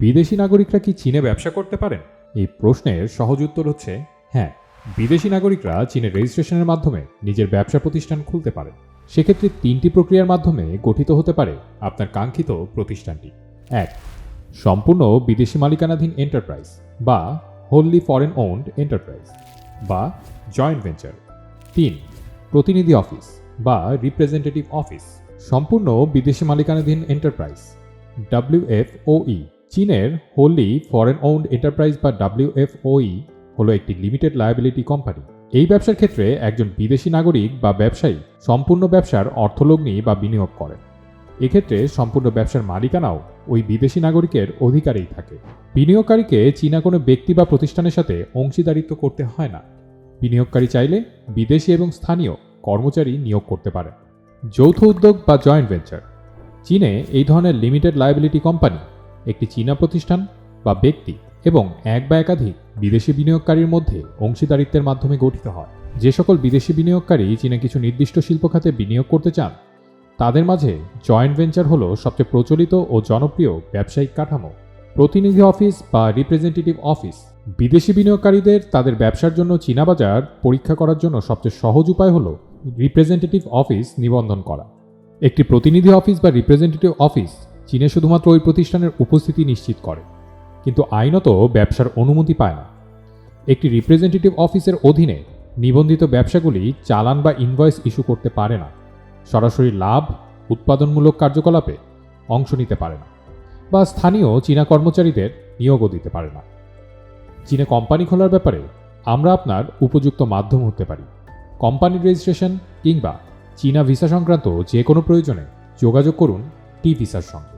বিদেশি নাগরিকরা কি চীনে ব্যবসা করতে পারেন? এই প্রশ্নের সহজ উত্তর হচ্ছে হ্যাঁ। বিদেশি নাগরিকরা চীনের রেজিস্ট্রেশনের মাধ্যমে নিজের ব্যবসা প্রতিষ্ঠান খুলতে পারেন। সেক্ষেত্রে তিনটি প্রক্রিয়ার মাধ্যমে গঠিত হতে পারে আপনার কাঙ্ক্ষিত প্রতিষ্ঠানটি। এক, সম্পূর্ণ বিদেশি মালিকানাধীন এন্টারপ্রাইজ বা হোললি ফরেন ওন্ড এন্টারপ্রাইজ বা জয়েন্ট ভেঞ্চার তিন, প্রতিনিধি অফিস বা রিপ্রেজেন্টেটিভ অফিস সম্পূর্ণ বিদেশি মালিকানাধীন এন্টারপ্রাইজ ডাব্লিউএফওই চীনের হোলি ফরেন ওন্ড এন্টারপ্রাইজ বা ডাব্লিউএফওই হলো একটি লিমিটেড লায়াবিলিটি কোম্পানি এই ব্যবসার ক্ষেত্রে একজন বিদেশি নাগরিক বা ব্যবসায়ী সম্পূর্ণ ব্যবসার অর্থলগ্নি বা বিনিয়োগ করেন। এক্ষেত্রে সম্পূর্ণ ব্যবসার মালিকানাও ওই বিদেশি নাগরিকের অধিকারেই থাকে। বিনিয়োগকারীকে চীনা কোনো ব্যক্তি বা প্রতিষ্ঠানের সাথে অংশীদারিত্ব করতে হয় না। বিনিয়োগকারী চাইলে বিদেশি এবং স্থানীয় কর্মচারী নিয়োগ করতে পারে যৌথ উদ্যোগ বা জয়েন্ট ভেঞ্চার চীনে এই ধরনের লিমিটেড লায়াবিলিটি কোম্পানি একটি চীনা প্রতিষ্ঠান বা ব্যক্তি এবং এক বা একাধিক বিদেশি বিনিয়োগকারীর মধ্যে অংশীদারিত্বের মাধ্যমে গঠিত হয়। যে সকল বিদেশি বিনিয়োগকারী চীনে কিছু নির্দিষ্ট শিল্প খাতে বিনিয়োগ করতে চান, তাদের মাঝে জয়েন্ট ভেঞ্চার হল সবচেয়ে প্রচলিত ও জনপ্রিয় ব্যবসায়িক কাঠামো। প্রতিনিধি অফিস বা রিপ্রেজেন্টেটিভ অফিস। বিদেশি বিনিয়োগকারীদের তাদের ব্যবসার জন্য চীনা বাজার পরীক্ষা করার জন্য সবচেয়ে সহজ উপায় হল রিপ্রেজেন্টেটিভ অফিস নিবন্ধন করা। একটি প্রতিনিধি অফিস বা রিপ্রেজেন্টেটিভ অফিস চীনে শুধুমাত্র ওই প্রতিষ্ঠানের উপস্থিতি নিশ্চিত করে। কিন্তু আইনত ব্যবসার অনুমতি পায় না। একটি রিপ্রেজেন্টেটিভ অফিসের অধীনে নিবন্ধিত ব্যবসাগুলি চালান বা ইনভয়েস ইস্যু করতে পারে না। সরাসরি লাভ, উৎপাদনমূলক কার্যকলাপে অংশ নিতে পারে না বা স্থানীয় চীনা কর্মচারীদের নিয়োগও দিতে পারে না। চীনে কোম্পানি খোলার ব্যাপারে আমরা আপনার উপযুক্ত মাধ্যম হতে পারি। কোম্পানির রেজিস্ট্রেশন কিংবা চীনা ভিসা সংক্রান্ত যে কোনো প্রয়োজনে যোগাযোগ করুন টি ভিসার সঙ্গে।